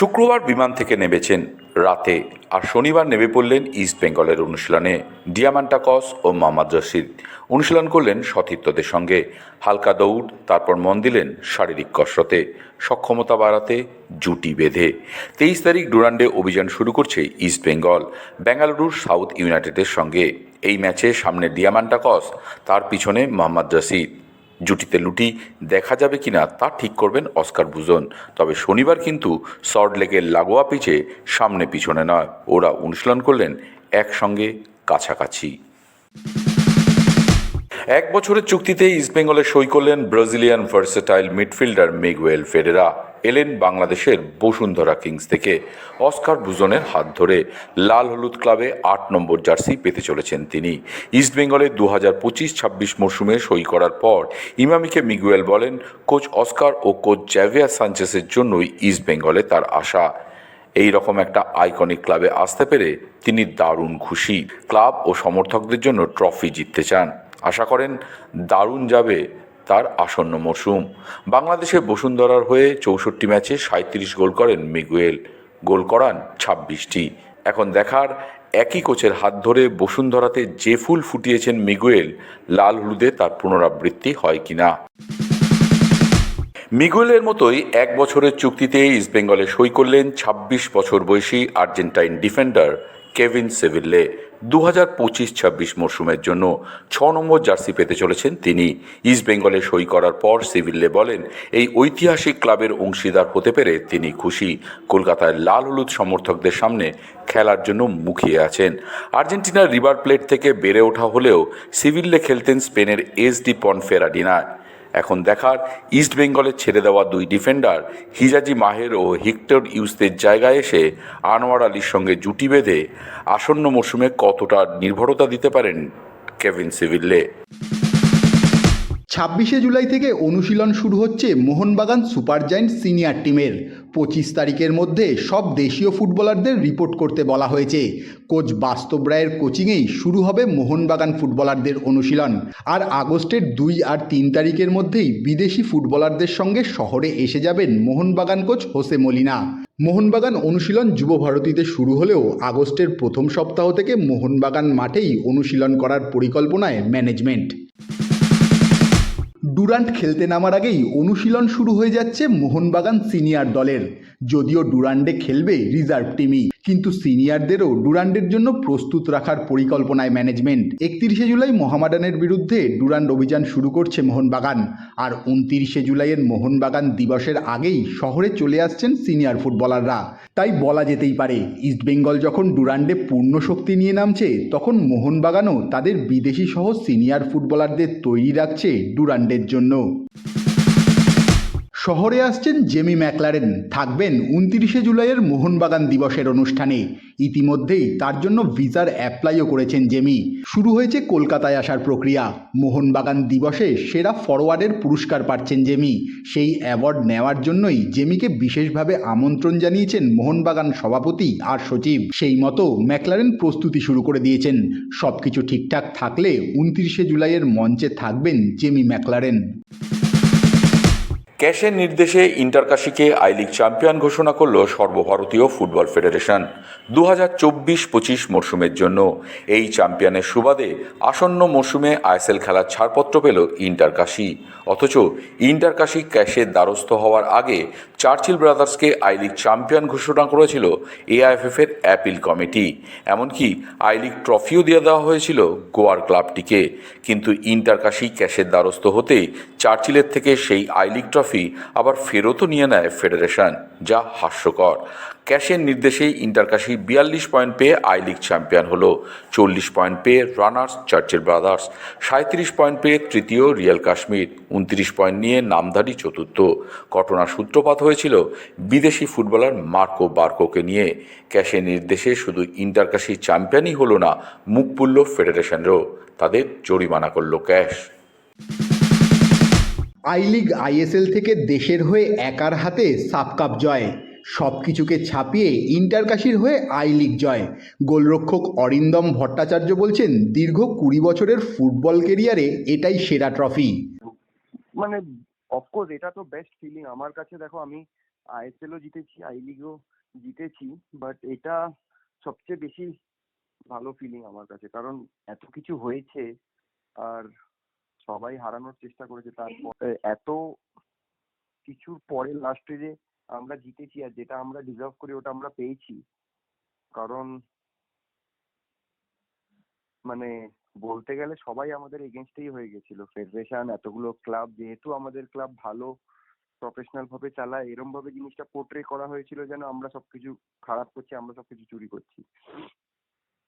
শুক্রবার বিমান থেকে নেমেছেন রাতে আর শনিবার নেমে পড়লেন ইস্ট বেঙ্গলের অনুশীলনে ডিয়ামান্টাকস ও মোহাম্মদ রশিদ অনুশীলন করলেন সতীর্থদের সঙ্গে। হালকা দৌড়, তারপর মন দিলেন শারীরিক কসরতে। সক্ষমতা বাড়াতে জুটি বেঁধে। তেইশ তারিখ ডুরান্ডে অভিযান শুরু করছে ইস্ট বেঙ্গল। বেঙ্গালুরুর সাউথ ইউনাইটেডের সঙ্গে। এই ম্যাচে সামনে ডিয়ামান্টাকস তার পিছনে মোহাম্মদ রশিদ জুটিতে লুটি দেখা যাবে কি না তা ঠিক করবেন অস্কার ভুজন তবে শনিবার কিন্তু শর্ট লেগের লাগোয়া পিচে সামনে পিছনে নয়, ওরা অনুশীলন করলেন একসঙ্গে কাছাকাছি। এক বছরের চুক্তিতে ইস্টবেঙ্গলে সই করলেন Brazilian versatile midfielder Miguel Ferreira. এলেন বাংলাদেশের বসুন্ধরা কিংস থেকে। অস্কার ভুজনের হাত ধরে লাল হলুদ ক্লাবে আট নম্বর জার্সি পেতে চলেছেন তিনি। ইস্টবেঙ্গলে দু হাজার পঁচিশ ছাব্বিশ মরশুমে সই করার পর ইমামিকে মিগুয়েল বলেন, কোচ অস্কার ও কোচ জ্যাভিয়া সানচেসের জন্যই ইস্টবেঙ্গলে তার আশা। এই রকম একটা আইকনিক ক্লাবে আসতে পেরে তিনি দারুণ খুশি। ক্লাব ও সমর্থকদের জন্য ট্রফি জিততে চান। আশা করেন, দারুণ যাবে তার আসন্ন মরশুম বাংলাদেশে বসুন্ধরার হয়ে চৌষট্টি ম্যাচে সাঁত্রিশ গোল করেন মিগুয়েল। গোল করান ছাব্বিশটি। এখন দেখার একই কোচের হাত ধরে বসুন্ধরাতে যে ফুল ফুটিয়েছেন মিগুয়েল, লাল হলুদে তার পুনরাবৃত্তি হয় কিনা? মিগুয়েলের মতোই এক বছরের চুক্তিতে ইস্টবেঙ্গলে সই করলেন ২৬ বছর বয়সী আর্জেন্টাইন ডিফেন্ডার কেভিন সেভিল্লে। দু হাজার পঁচিশ ছাব্বিশ মরশুমের জন্য ছ নম্বর জার্সি পেতে চলেছেন তিনি। ইস্টবেঙ্গলে সই করার পর সিভিল্লে বলেন, এই ঐতিহাসিক ক্লাবের অংশীদার হতে পেরে তিনি খুশি। কলকাতায় লাল হলুদ সমর্থকদের সামনে খেলার জন্য মুখিয়ে আছেন। আর্জেন্টিনার রিভার প্লেট থেকে বেড়ে ওঠা হলেও সিভিল্লে খেলতেন স্পেনের এস ডি পনফেরাডিনায় এখন দেখার ইস্ট বেঙ্গলের ছেড়ে দেওয়া দুই ডিফেন্ডার হিজাজি মাহের ও হিক্টর ইউসদের জায়গায় এসে আনোয়ার আলীর সঙ্গে জুটি বেঁধে আসন্ন মরশুমে কতটা নির্ভরতা দিতে পারেন কেভিন সিভিল্লে ছাব্বিশে জুলাই থেকে অনুশীলন শুরু হচ্ছে মোহনবাগান সুপার জায়েন্ট সিনিয়র টিমের। পঁচিশ তারিখের মধ্যে সব দেশীয় ফুটবলারদের রিপোর্ট করতে বলা হয়েছে। কোচ বাস্তব রায়ের কোচিংয়েই শুরু হবে মোহনবাগান ফুটবলারদের অনুশীলন। আর আগস্টের দুই আর তিন তারিখের মধ্যেই বিদেশি ফুটবলারদের সঙ্গে শহরে এসে যাবেন Mohun Bagan coach Jose Molina. Mohun Bagan অনুশীলন যুব ভারতীতে শুরু হলেও আগস্টের প্রথম সপ্তাহ থেকে মোহনবাগান মাঠেই অনুশীলন করার পরিকল্পনায় ম্যানেজমেন্ট। ডুরান্ট খেলতে নামার আগেই অনুশীলন শুরু হয়ে যাচ্ছে মোহনবাগান সিনিয়র দলের। যদিও ডুরান্ডে খেলবে রিজার্ভ টিমই। কিন্তু সিনিয়রদেরও ডুরান্ডের জন্য প্রস্তুত রাখার পরিকল্পনায় ম্যানেজমেন্ট। একত্রিশে জুলাই মোহামেডানের বিরুদ্ধে ডুরান্ড অভিযান শুরু করছে মোহনবাগান। আর উনতিরিশে জুলাইয়ের মোহনবাগান দিবসের আগেই শহরে চলে আসছেন সিনিয়র ফুটবলাররা। তাই বলা যেতেই পারে ইস্টবেঙ্গল যখন ডুরান্ডে পূর্ণ শক্তি নিয়ে নামছে, তখন মোহনবাগানও তাদের বিদেশি সহ সিনিয়র ফুটবলারদের তৈরি রাখছে ডুরান্ডের জন্য। শহরে আসছেন জেমি ম্যাকলারেন। থাকবেন উনতিরিশে জুলাইয়ের মোহনবাগান দিবসের অনুষ্ঠানে। ইতিমধ্যেই তার জন্য ভিসার অ্যাপ্লাইও করেছেন জেমি। শুরু হয়েছে কলকাতায় আসার প্রক্রিয়া। মোহনবাগান দিবসে সেরা ফরওয়ার্ডের পুরস্কার পাচ্ছেন জেমি। সেই অ্যাওয়ার্ড নেওয়ার জন্যই জেমিকে বিশেষভাবে আমন্ত্রণ জানিয়েছেন মোহনবাগান সভাপতি আর সচিব। সেই মতো ম্যাকলারেন প্রস্তুতি শুরু করে দিয়েছেন। সবকিছু ঠিকঠাক থাকলে উনত্রিশে জুলাইয়ের মঞ্চে থাকবেন জেমি ম্যাকলারেন। ক্যাশের নির্দেশে ইন্টারকাশিকে আই লিগ চ্যাম্পিয়ন ঘোষণা করল সর্বভারতীয় ফুটবল ফেডারেশন। দু হাজার চব্বিশ পঁচিশ মরশুমের জন্য এই চ্যাম্পিয়নের সুবাদে আসন্ন মরশুমে আইএসএল খেলার ছাড়পত্র পেল ইন্টারকাশি। অথচ ইন্টারকাশি ক্যাশের দ্বারস্থ হওয়ার আগে চার্চিল ব্রাদার্সকে আই লিগ চ্যাম্পিয়ন ঘোষণা করেছিল এআইএফএফ এর অ্যাপিল কমিটি। এমনকি আই লিগ ট্রফিও দিয়ে দেওয়া হয়েছিল গোয়ার ক্লাবটিকে। কিন্তু ইন্টারকাশি ক্যাশের দ্বারস্থ হতে চার্চিলের থেকে সেই আই লিগ ট্রফি আবার ফেরতও নিয়ে নেয় ফেডারেশন, যা হাস্যকর। ক্যাশের নির্দেশেই ইন্টারকাশি বিয়াল্লিশ পয়েন্ট পেয়ে আই লিগ চ্যাম্পিয়ন হলো। চল্লিশ পয়েন্ট পেয়ে রানার্স চার্চের ব্রাদার্স সাঁত্রিশ পয়েন্ট পেয়ে তৃতীয় রিয়াল কাশ্মীর, উনত্রিশ পয়েন্ট নিয়ে নামধারী চতুর্থ। ঘটনার সূত্রপাত হয়েছিল বিদেশি ফুটবলার মার্কো বার্কোকে নিয়ে। ক্যাশের নির্দেশে শুধু ইন্টারকাশি চ্যাম্পিয়নই হলো না মুখ পুল্ল ফেডারেশনেরও তাদের জরিমানা করল ক্যাশ। আই লিগ আইএসএল থেকে দেশের হয়ে একার হাতে সাপ কাপ জয়। সব কিছুকে ছাপিয়ে ইন্টারকাশির হয়ে আই লিগ জয়। গোলরক্ষক অরিন্দম ভট্টাচার্য বলছেন, দীর্ঘ কুড়ি বছরের ফুটবল কেরিয়ারে এটাই সেরা ট্রফি। মানে অফকোর্স এটা তো বেস্ট ফিলিং আমার কাছে দেখো, আমি আইএসএলও জিতেছি আই লিগও জিতেছি বাট এটা সবচেয়ে বেশি ভালো ফিলিং আমার কাছে। কারণ, এত কিছু হয়েছে, আর সবাই হারানোর চেষ্টা করেছে, তারপর, এত কিছুর পরে লাস্টে যে আমরা জিতেছি আর যেটা আমরা ডিজার্ভ করি ওটা আমরা পেয়েছি। কারণ মানে বলতে গেলে সবাই আমাদের এগেনস্টেই হয়ে গেছিল। ফেডারেশন এতগুলো ক্লাব যেহেতু আমাদের ক্লাব ভালো প্রফেশনাল ভাবে চালায় এরম ভাবে জিনিসটা পোর্ট্রে করা হয়েছিল যেন আমরা সবকিছু খারাপ করছি, আমরা সবকিছু চুরি করছি।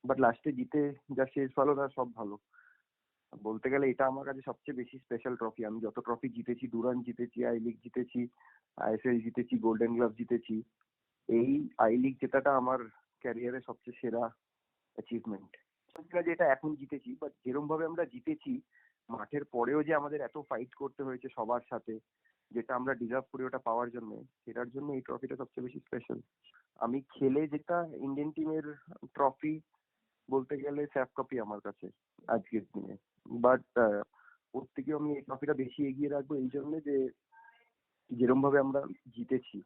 বাট লাস্টে জিতে যা শেষ ভালো, তার সব ভালো। বলতে গেলে এটা আমার কাছে সবচেয়ে বেশি স্পেশাল ট্রফি আমি যত ট্রফি জিতেছি ডুরান জিতেছি আই লিগ জিতেছি আইএসএল জিতেছি গোল্ডেন গ্লাভ জিতেছি, এই আই লিগ জেতাটা আমার ক্যারিয়ারে সবচেয়ে সেরা অ্যাচিভমেন্ট যে এটা এখন জিতেছি বাট যেরকম ভাবে আমরা জিতেছি, মাঠের পরেও যে আমাদের এত ফাইট করতে হয়েছে সবার সাথে, যেটা আমরা ডিজার্ভ করি ওটা পাওয়ার জন্য, সেটার জন্য এই ট্রফিটা সবচেয়ে বেশি স্পেশাল আমি খেলে যেটা ইন্ডিয়ান টিমের ট্রফি বলতে গেলে স্যাফ কাপই আমার কাছে আজকের দিনে। বাট ওর থেকেও আমি এই ট্রফিটা বেশি এগিয়ে রাখব এই জন্য যে যেরকম ভাবে আমরা জিতেছি।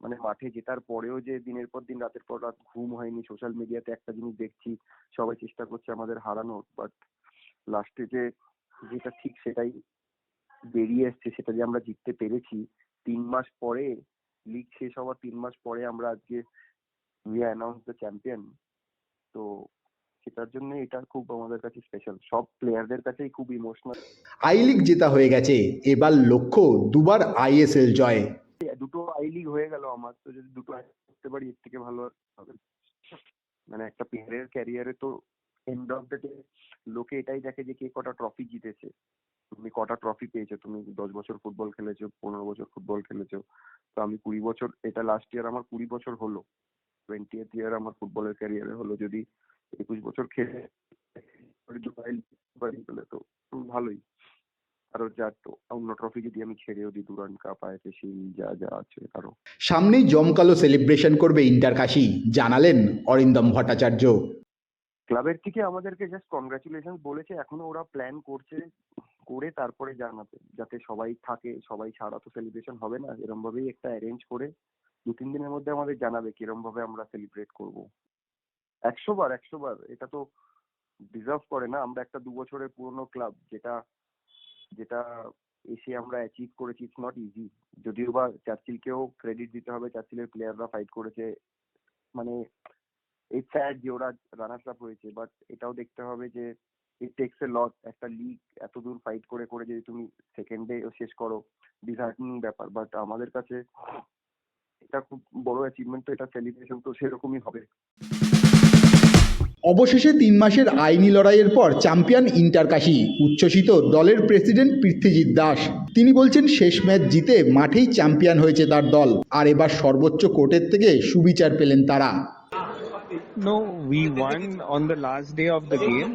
মানে মাঠে জেতার পরেও যে দিনের পর দিন, রাতের পর রাত ঘুম হয়নি সোশ্যাল মিডিয়াতে একটা জিনিস দেখছি, সবাই চেষ্টা করছে আমাদের হারানোর। বাট লাস্টে যে, যেটা ঠিক সেটাই বেরিয়ে এসছে, সেটা যে আমরা জিততে পেরেছি, তিন মাস পরে লিগ শেষ হওয়ার তিন মাস পরে আমরা আজকে উই অ্যানাউন্স দ্য চ্যাম্পিয়ন তো সেটার জন্য এটা খুব আমাদের কাছে স্পেশাল সব প্লেয়ারদের কাছেই খুব ইমোশনাল আই লিগ জেতা হয়ে গেছে এবার লক্ষ্য দুবার আইএসএল জয়। দুটো আই লিগ হয়ে গেল আমার তো যদি দুটো করতে পারি এর থেকে ভালো হবে মানে একটা প্লেয়ারের ক্যারিয়ারে তো এন্ড অফ দ্য ডে লোকে এটাই দেখে যে কে কটা ট্রফি জিতেছে। তুমি কটা ট্রফি পেয়েছ? তুমি দশ বছর ফুটবল খেলেছো পনেরো বছর ফুটবল খেলেছো। তো আমি কুড়ি বছর এটা লাস্ট ইয়ার আমার কুড়ি বছর হলো। টোয়েন্টি ইয়ার আমার ফুটবলের ক্যারিয়ারে হলো। যদি একুশ বছর খেলে তো ভালোই। আরও যা তো অন্য ট্রফি যদি আমি ছেড়েও দিই দুরান কাপ আইএফএ শিল্ড যা যা আছে আরও সামনেই জমকালো সেলিব্রেশন করবে ইন্টার কাশি জানালেন অরিন্দম ভট্টাচার্য। ক্লাবের থেকে আমাদেরকে জাস্ট কংগ্রাচুলেশন বলেছে এখনও ওরা প্ল্যান করছে করে তারপরে জানাবে। যাতে সবাই থাকে সবাই ছাড়া তো সেলিব্রেশন হবে না। এরম ভাবেই একটা অ্যারেঞ্জ করে দু তিন দিনের মধ্যে আমাদের জানাবে কিরম ভাবে আমরা সেলিব্রেট করব। একশো বার একশো বার এটা তো ডিজার্ভ করে না। আমরা একটা দু বছরের পুরনো ক্লাব যেটা যেটা এসে আমরা অ্যাচিভ করেছি ইটস নট ইজি যদিও বা চার্চিলকেও ক্রেডিট দিতে হবে, চার্চিলের প্লেয়াররা ফাইট করেছে। মানে এই স্যাড যে ওরা রানার্স আপ হয়েছে বাট এটাও দেখতে হবে যে ইট টেক্স এ লট একটা লিগ এত দূর ফাইট করে করে যদি তুমি সেকেন্ডে শেষ করো ডিসহার্টনিং ব্যাপার। বাট আমাদের কাছে এটা খুব বড় অ্যাচিভমেন্ট তো, এটা সেলিব্রেশন তো সেরকমই হবে। অবশেষে তিন মাসের আইনি লড়াইয়ের পর চ্যাম্পিয়ন ইন্টারকাশি উচ্ছ্বসিত দলের প্রেসিডেন্ট পৃথ্বীজিৎ দাস তিনি বলছেন শেষ ম্যাচ জিতে মাঠেই চ্যাম্পিয়ন হয়েছে তার দল আর এবার সর্বোচ্চ কোর্টের থেকে সুবিচার পেলেন তারা No, we won on the last day of the game.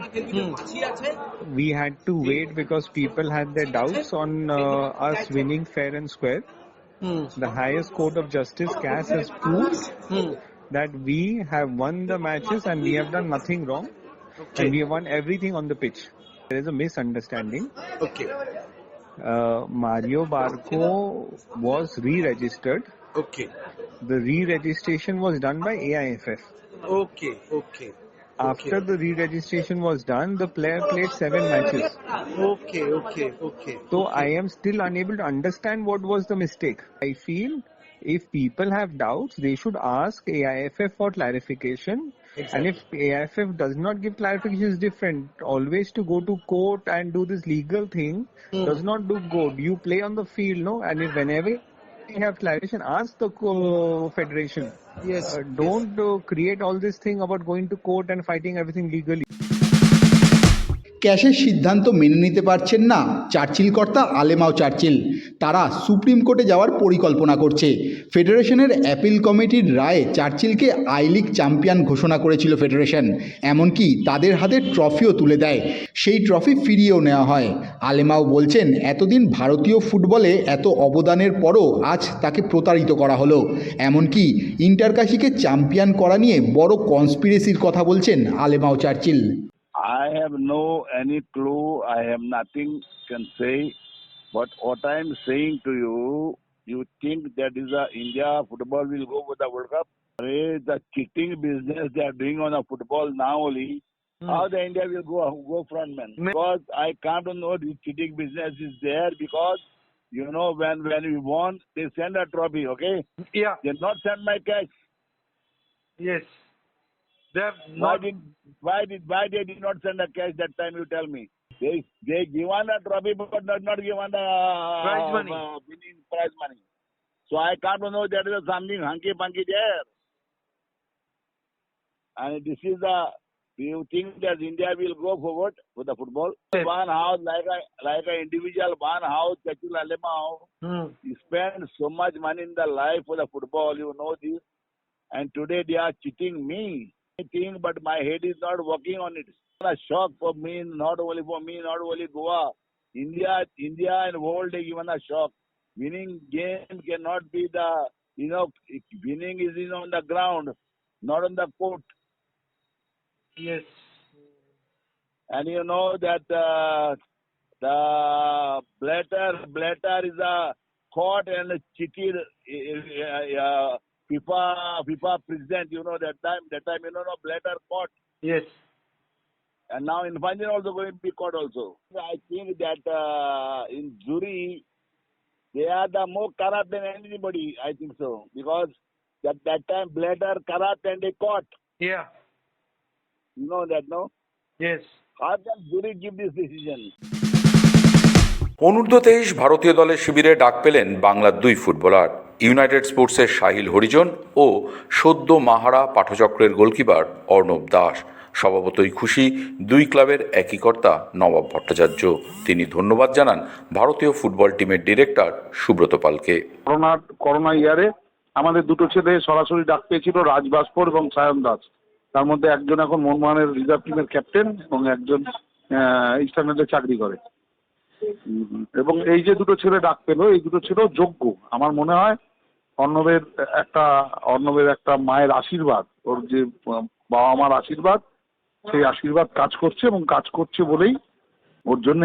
We had to wait because people had their doubts on uh, us winning fair and square. The highest court of justice, CAS, has proved that we have won the matches and we have done nothing wrong. And we have won everything on the pitch. There is a misunderstanding. Okay. Uh, Mario Barco was re-registered. Okay. The re-registration was done by AIFF. Okay. Okay. After the re-registration was done, the player played seven matches. Okay. Okay. Okay. So I am still unable to understand what was the mistake. I feel if people have doubts, they should ask AIFF for clarification. And if AIFF does not give clarification, is different. Always to go to court and do this legal thing does not do good. You play on the field, no? And if whenever you have clarification, ask the co- federation. Yes. Uh, don't uh, create all this thing about going to court and fighting everything legally. ক্যাশের সিদ্ধান্ত মেনে নিতে পারছেন না Churchill কর্তা Alemao Churchill. তারা supreme কোর্টে যাওয়ার পরিকল্পনা করছে। ফেডারেশনের অ্যাপিল কমিটির রায়ে চার্চিলকে আই লিগ চ্যাম্পিয়ন ঘোষণা করেছিল ফেডারেশন। এমনকি তাদের হাতে ট্রফিও তুলে দেয়। সেই ট্রফি ফিরিয়েও নেওয়া হয়। আলেমাও বলছেন, এতদিন ভারতীয় ফুটবলে এত অবদানের পরও আজ তাকে প্রতারিত করা হলো। এমনকি ইন্টারকাশিকে চ্যাম্পিয়ন করা নিয়ে বড় কনস্পিরেসির কথা বলছেন Alemao Churchill. I have no any clue. I have nothing can say. But what I am saying to you, you think that is a India football will go with the World Cup? The cheating business they are doing on the football now only. Hmm. How the India will go go frontman? Because I can't know the cheating business is there because you know when when we won they send a trophy. Okay, Yeah. they not send my cash. Yes. They have Why did why did why they did not send the cash that time? You tell me. They they given the trophy but not not given the Prize money. Uh, winning prize money. So I can't know that is something hunky punky there. And this is the you think that India will go forward with the football? Yes. One house like a like an individual one house Chachul Alemao Hmm. he spend so much money in the life for the football, you know this. And today they are cheating me. I think, but my head is not working on it. A shock for me, not only for me, not only Goa. India, India and world is given a shock. Winning game cannot be the, you know, winning is in on the ground, not on the court. Yes. And you know that uh, the Blatter, Blatter is a caught and cheated uh, uh, FIFA FIFA president. You know that time, that time you know no Blatter caught, Yes. and now in Infantino also going to be caught also. I think that uh, in jury they are the more corrupt than anybody. I think so because that that time Blatter corrupt and they caught. Yeah. You know that no? Yes. How can jury give this decision? অনূর্ধ্ব তেইশ ভারতীয় দলের শিবিরে ডাক পেলেন বাংলার দুই footballer United স্পোর্টসের সাহিল হরিজন ও সদ্য মাহারা পাঠচক্রের গোলকিপার অর্ণব দাস। স্বভাবতই খুশি, দুই ক্লাবের একই কর্তা নবাব ভট্টাচার্য। তিনি ধন্যবাদ জানান ভারতীয় ফুটবল টিমের ডিরেক্টর সুব্রত পালকে। করোনা করোনা ইয়ারে আমাদের দুটো ছেলে সরাসরি ডাক পেয়েছিল, রাজ ভাস্কর এবং সায়ন দাস। তার মধ্যে একজন এখন মোহনবাগানের রিজার্ভ টিমের ক্যাপ্টেন এবং একজন ইস্টার্নেটে চাকরি করে। এবং এই যে দুটো ছেলে ডাক পেল, এই দুটো ছেলে যোগ্য। আমার মনে হয় অর্ণবের একটা অর্ণবের একটা মায়ের আশীর্বাদ, ওর যে বাবা মার আশীর্বাদ, সেই আশীর্বাদ কাজ করছে এবং কাজ করছে বলেই ওর জন্য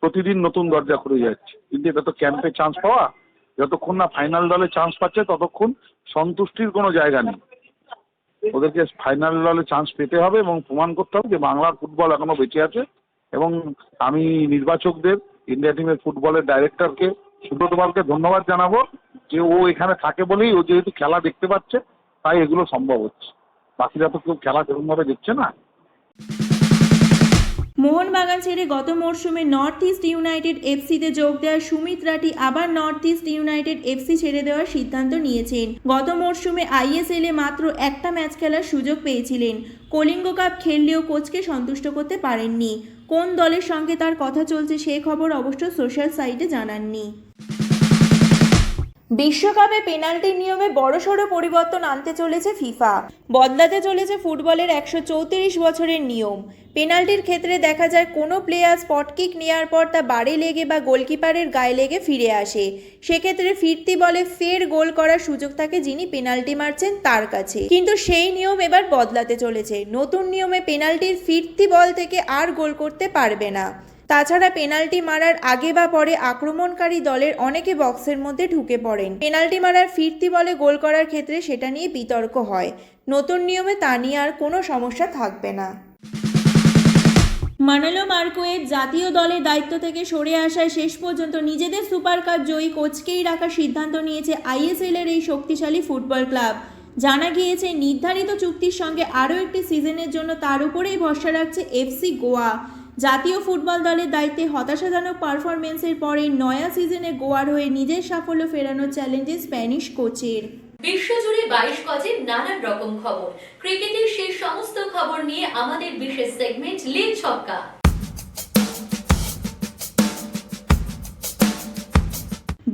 প্রতিদিন নতুন দরজা খুলে যাচ্ছে। কিন্তু এটা তো ক্যাম্পে চান্স পাওয়া, যতক্ষণ না ফাইনাল দলে চান্স পাচ্ছে, ততক্ষণ সন্তুষ্টির কোনো জায়গা নেই। ওদেরকে ফাইনাল দলে চান্স পেতে হবে এবং প্রমাণ করতে হবে যে বাংলার ফুটবল এখনও বেঁচে আছে। এবং আমি নির্বাচকদের ইন্ডিয়া টিমের ফুটবলের ডাইরেক্টরকে সুব্রত পালকে ধন্যবাদ জানাব যে ও এখানে থাকে বলেই ও যেহেতু খেলা দেখতে পাচ্ছে, তাই এগুলো সম্ভব হচ্ছে। বাকিরা তো কেউ খেলা সেরকমভাবে দেখছে না। মোহনবাগান ছেড়ে গত মরশুমে নর্থ ইস্ট ইউনাইটেড এফসিতে যোগ দেওয়া সুমিত রাটি আবার নর্থ ইস্ট ইউনাইটেড এফসি ছেড়ে দেওয়ার সিদ্ধান্ত নিয়েছেন। গত মরশুমে আইএসএল এ মাত্র একটা ম্যাচ খেলার সুযোগ পেয়েছিলেন। কলিঙ্গ কাপ খেললেও কোচকে সন্তুষ্ট করতে পারেননি। কোন দলের সঙ্গে তার কথা চলছে সে খবর অবশ্য সোশ্যাল সাইটে জানাননি। বিশ্বকাপে পেনাল্টির নিয়মে বড়সড় পরিবর্তন আনতে চলেছে ফিফা। বদলাতে চলেছে ফুটবলের একশো চৌত্রিশ বছরের নিয়ম। পেনাল্টির ক্ষেত্রে দেখা যায় কোনো প্লেয়ার স্পট কিক নেওয়ার পর তা বাড়ে লেগে বা গোলকিপারের গায়ে লেগে ফিরে আসে। সেক্ষেত্রে ফিরতি বলে ফের গোল করার সুযোগ থাকে যিনি পেনাল্টি মারছেন তার কাছে। কিন্তু সেই নিয়ম এবার বদলাতে চলেছে। নতুন নিয়মে পেনাল্টির ফিরতি বল থেকে আর গোল করতে পারবে না। তাছাড়া পেনাল্টি মারার আগে বা পরে আক্রমণকারী দলের অনেকে বক্সের মধ্যে ঢুকে পড়েন। পেনাল্টি মারার ফিরতি বলে গোল করার ক্ষেত্রে সেটা নিয়ে বিতর্ক হয়। নতুন নিয়মে তা নিয়ে আর কোনো সমস্যা থাকবে না। মানালো মার্কোয়ের জাতীয় দলের দায়িত্ব থেকে সরে আসায় শেষ পর্যন্ত নিজেদের সুপার কাপ জয়ী কোচকেই রাখার সিদ্ধান্ত নিয়েছে আইএসএল এর এই শক্তিশালী ফুটবল ক্লাব। জানা গিয়েছে, নির্ধারিত চুক্তির সঙ্গে আরও একটি সিজনের জন্য তার উপরেই ভরসা রাখছে এফসি গোয়া। জাতীয় ফুটবল দলের দায়িত্বে হতাশাজনক পারফরমেন্সের পরে নয়া সিজনে গোয়ার হয়ে নিজের সাফল্য ফেরানোর চ্যালেঞ্জে স্প্যানিশ কোচের। বিশ্বজুড়ে বাইশ গজে নানান রকম খবর। ক্রিকেটের সেই সমস্ত খবর নিয়ে আমাদের বিশেষ সেগমেন্ট লিগ ছক্কা।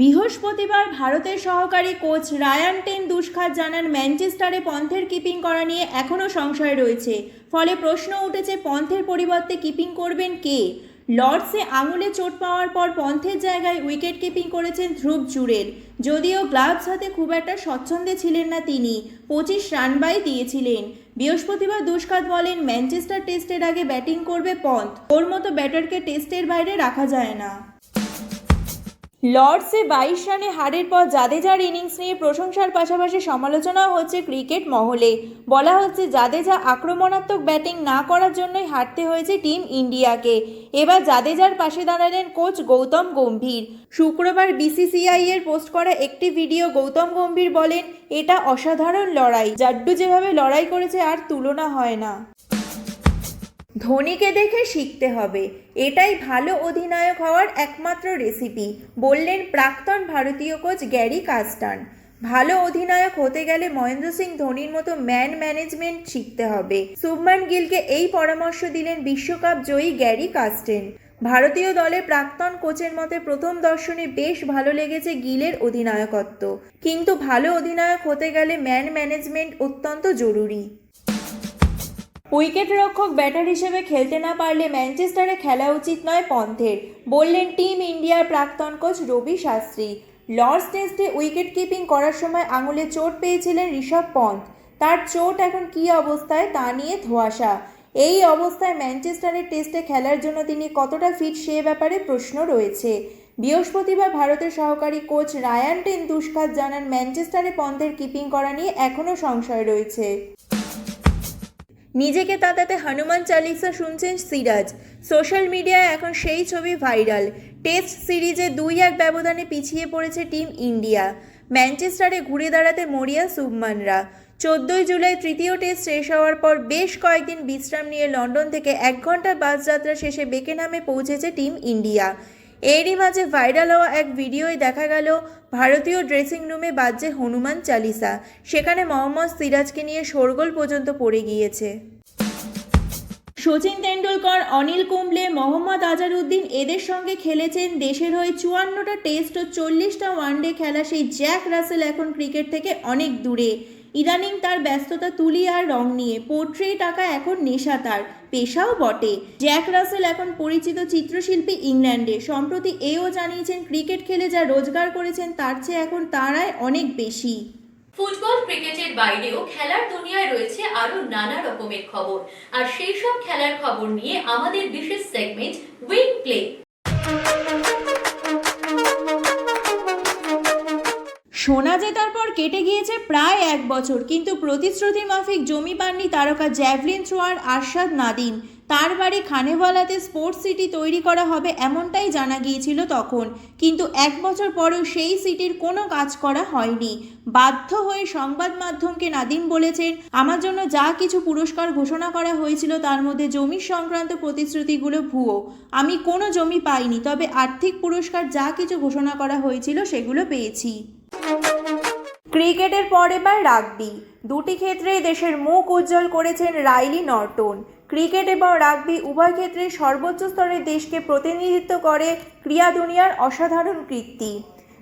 বৃহস্পতিবার ভারতের সহকারী কোচ রায়ান টেন দুষ্খাত জানান, ম্যানচেস্টারে পন্থের কিপিং করা নিয়ে এখনও সংশয় রয়েছে। ফলে প্রশ্ন উঠেছে, পন্থের পরিবর্তে কিপিং করবেন কে? লর্ডসে আঙুলে চোট পাওয়ার পর পন্থের জায়গায় উইকেট কিপিং করেছেন ধ্রুব জুরেল। যদিও গ্লাভস হাতে খুব একটা স্বচ্ছন্দে ছিলেন না তিনি, পঁচিশ রান বাই দিয়েছিলেন। বৃহস্পতিবার দুষ্কাত বলেন, ম্যানচেস্টার টেস্টের আগে ব্যাটিং করবে পন্থ। ওর মতো ব্যাটারকে টেস্টের বাইরে রাখা যায় না। লর্ডসে বাইশ রানে হারের পর জাদেজার ইনিংস নিয়ে প্রশংসার পাশাপাশি সমালোচনাও হচ্ছে ক্রিকেট মহলে। বলা হচ্ছে জাদেজা আক্রমণাত্মক ব্যাটিং না করার জন্যই হারতে হয়েছে টিম ইন্ডিয়াকে। এবার জাদেজার পাশে দাঁড়ালেন কোচ গৌতম গম্ভীর। শুক্রবার বিসিসিআই এর পোস্ট করা একটি ভিডিও গৌতম গম্ভীর বলেন, এটা অসাধারণ লড়াই। জাড্ডু যেভাবে লড়াই করেছে, আর তুলনা হয় না। ধোনিকে দেখে শিখতে হবে। এটাই ভালো অধিনায়ক হওয়ার একমাত্র রেসিপি বললেন প্রাক্তন ভারতীয় কোচ গ্যারি কাস্টান। ভালো অধিনায়ক হতে গেলে মহেন্দ্র সিং ধোনির মতো ম্যান ম্যানেজমেন্ট শিখতে হবে। শুভমান গিলকে এই পরামর্শ দিলেন বিশ্বকাপ জয়ী গ্যারি কাস্টেন। ভারতীয় দলে প্রাক্তন কোচের মতে প্রথম দর্শনে বেশ ভালো লেগেছে গিলের অধিনায়কত্ব। কিন্তু ভালো অধিনায়ক হতে গেলে ম্যান ম্যানেজমেন্ট অত্যন্ত জরুরি। উইকেট রক্ষক ব্যাটার হিসেবে খেলতে না পারলে ম্যানচেস্টারে খেলা উচিত নয় পন্থের, বললেন টিম ইন্ডিয়ার প্রাক্তন কোচ রবি শাস্ত্রী। লর্ডস টেস্টে উইকেট কিপিং করার সময় আঙুলে চোট পেয়েছিলেন ঋষভ পন্থ। তার চোট এখন কী অবস্থায় তা নিয়ে ধোয়াশা। এই অবস্থায় ম্যানচেস্টারের টেস্টে খেলার জন্য তিনি কতটা ফিট সে ব্যাপারে প্রশ্ন রয়েছে। বৃহস্পতিবার ভারতের সহকারী কোচ রায়ান টেন দুষ্কাত জানান, ম্যানচেস্টারে পন্থের কিপিং করা নিয়ে এখনও সংশয় রয়েছে। নিজেকে তাতাতে হনুমান চালিসা শুনছেন সিরাজ। সোশ্যাল মিডিয়ায় এখন সেই ছবি ভাইরাল। টেস্ট সিরিজে দুই এক ব্যবধানে পিছিয়ে পড়েছে টিম ইন্ডিয়া। ম্যানচেস্টারে ঘুরে দাঁড়াতে মরিয়া সুবমানরা। চোদ্দোই জুলাই তৃতীয় টেস্ট শেষ হওয়ার পর বেশ কয়েকদিন বিশ্রাম নিয়ে লন্ডন থেকে এক ঘণ্টার বাস যাত্রা শেষে বেকেনামে পৌঁছেছে টিম ইন্ডিয়া। এরই মাঝে ভাইরাল হওয়া এক ভিডিওয় দেখা গেল ভারতীয় ড্রেসিং রুমে বাজছে হনুমান চালিসা। সেখানে মোহাম্মদ সিরাজকে নিয়ে শোরগোল পর্যন্ত পড়ে গিয়েছে। সচিন তেন্ডুলকর, অনিল কুম্বলে, মোহাম্মদ আজারউদ্দিন এদের সঙ্গে খেলেছেন দেশের হয়ে চুয়ান্নটা টেস্ট ও চল্লিশটা ওয়ানডে খেলা সেই জ্যাক রাসেল এখন ক্রিকেট থেকে অনেক দূরে। ইদানিং তার ব্যস্ততা তুলি আর রং নিয়ে। পোর্ট্রেট আঁকা এখন নেশা তার। পেশাও বটে। জ্যাক রাসেল এখন পরিচিত চিত্রশিল্পী ইংল্যান্ডে। সম্প্রতি এও জানিয়েছেন, ক্রিকেট খেলে যা রোজগার করেছেন, তার চেয়ে এখন তার আয় অনেক বেশি। ফুটবল, ক্রিকেটের বাইরেও খেলার দুনিয়ায় রয়েছে আরও নানা রকমের খবর। আর সেই সব খেলার খবর নিয়ে আমাদের বিশেষ সেগমেন্ট উইং প্লে সোনা জেতার পর কেটে গিয়েছে প্রায় এক বছর, কিন্তু প্রতিশ্রুতি মাফিক জমি পাননি তারকা জ্যাভলিন থ্রোয়ার আরশাদ নাদিম। তার বাড়ি খানেওয়ালাতে স্পোর্টস সিটি তৈরি করা হবে এমনটাই জানা গিয়েছিল তখন, কিন্তু এক বছর পরেও সেই সিটির কোনো কাজ করা হয়নি। বাধ্য হয়ে সংবাদ মাধ্যমকে নাদিম বলেছেন, আমার জন্য যা কিছু পুরস্কার ঘোষণা করা হয়েছিল তার মধ্যে জমি সংক্রান্ত প্রতিশ্রুতিগুলো ভুয়ো। আমি কোনো জমি পাইনি, তবে আর্থিক পুরস্কার যা কিছু ঘোষণা করা হয়েছিল সেগুলো পেয়েছি। ক্রিকেটের পর এবার রাগবি। দুটি ক্ষেত্রেই দেশের মুখ উজ্জ্বল করেছেন রাইলি নর্টন। ক্রিকেট এবং রাগবি উভয় ক্ষেত্রে সর্বোচ্চ স্তরে দেশকে প্রতিনিধিত্ব করে ক্রীড়া দুনিয়ার অসাধারণ কীর্তি।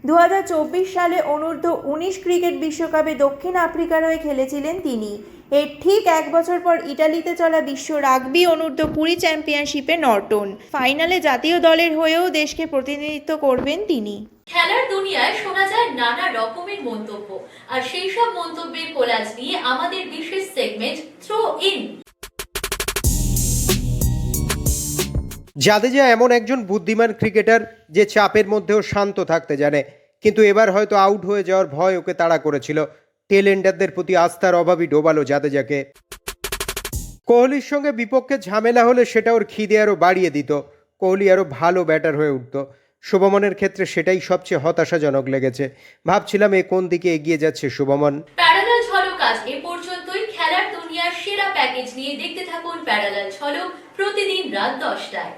দু সালে অনূর্ধ্ব উনিশ ক্রিকেট বিশ্বকাপে দক্ষিণ আফ্রিকার হয়ে খেলেছিলেন তিনি। এর ঠিক এক বছর পর ইটালিতে চলা বিশ্ব রাগবি অনূর্ধ্ব কুড়ি চ্যাম্পিয়নশিপে নর্টন। ফাইনালে জাতীয় দলের হয়েও দেশকে প্রতিনিধিত্ব করবেন তিনি। খেলার দুনিয়ায় শোনা যায় নানা রকমের মন্তব্য। আর সেই সব মন্তব্যের কোলাজ নিয়ে আমাদের বিশেষ সেগমেন্ট থ্রো ইন জাদেজা এমন একজন বুদ্ধিমান ক্রিকেটার যে চাপের মধ্যেও শান্ত থাকতে জানে। কিন্তু এবার হয়তো আউট হয়ে যাওয়ার ভয় ওকে তাড়া করেছিল। টেলেন্ডারদের প্রতি আস্থার অভাবই ডোবালো জাদেজাকে। কোহলির সঙ্গে বিপক্ষে ঝামেলা হলে সেটা ওর খিদে আরও বাড়িয়ে দিত। কোহলি আরও ভালো ব্যাটার হয়ে উঠত। শুভমনের ক্ষেত্রে সেটাই সবচেয়ে হতাশাজনক লেগেছে। ভাবছিলাম এ কোন দিকে এগিয়ে যাচ্ছে শুভমন। প্যারালাল ঝলক আজ এ পর্যন্তই। খেলার দুনিয়ার সেরা প্যাকেজ নিয়ে দেখতে থাকুন প্যারালাল ঝলক প্রতিদিন রাত দশটায়।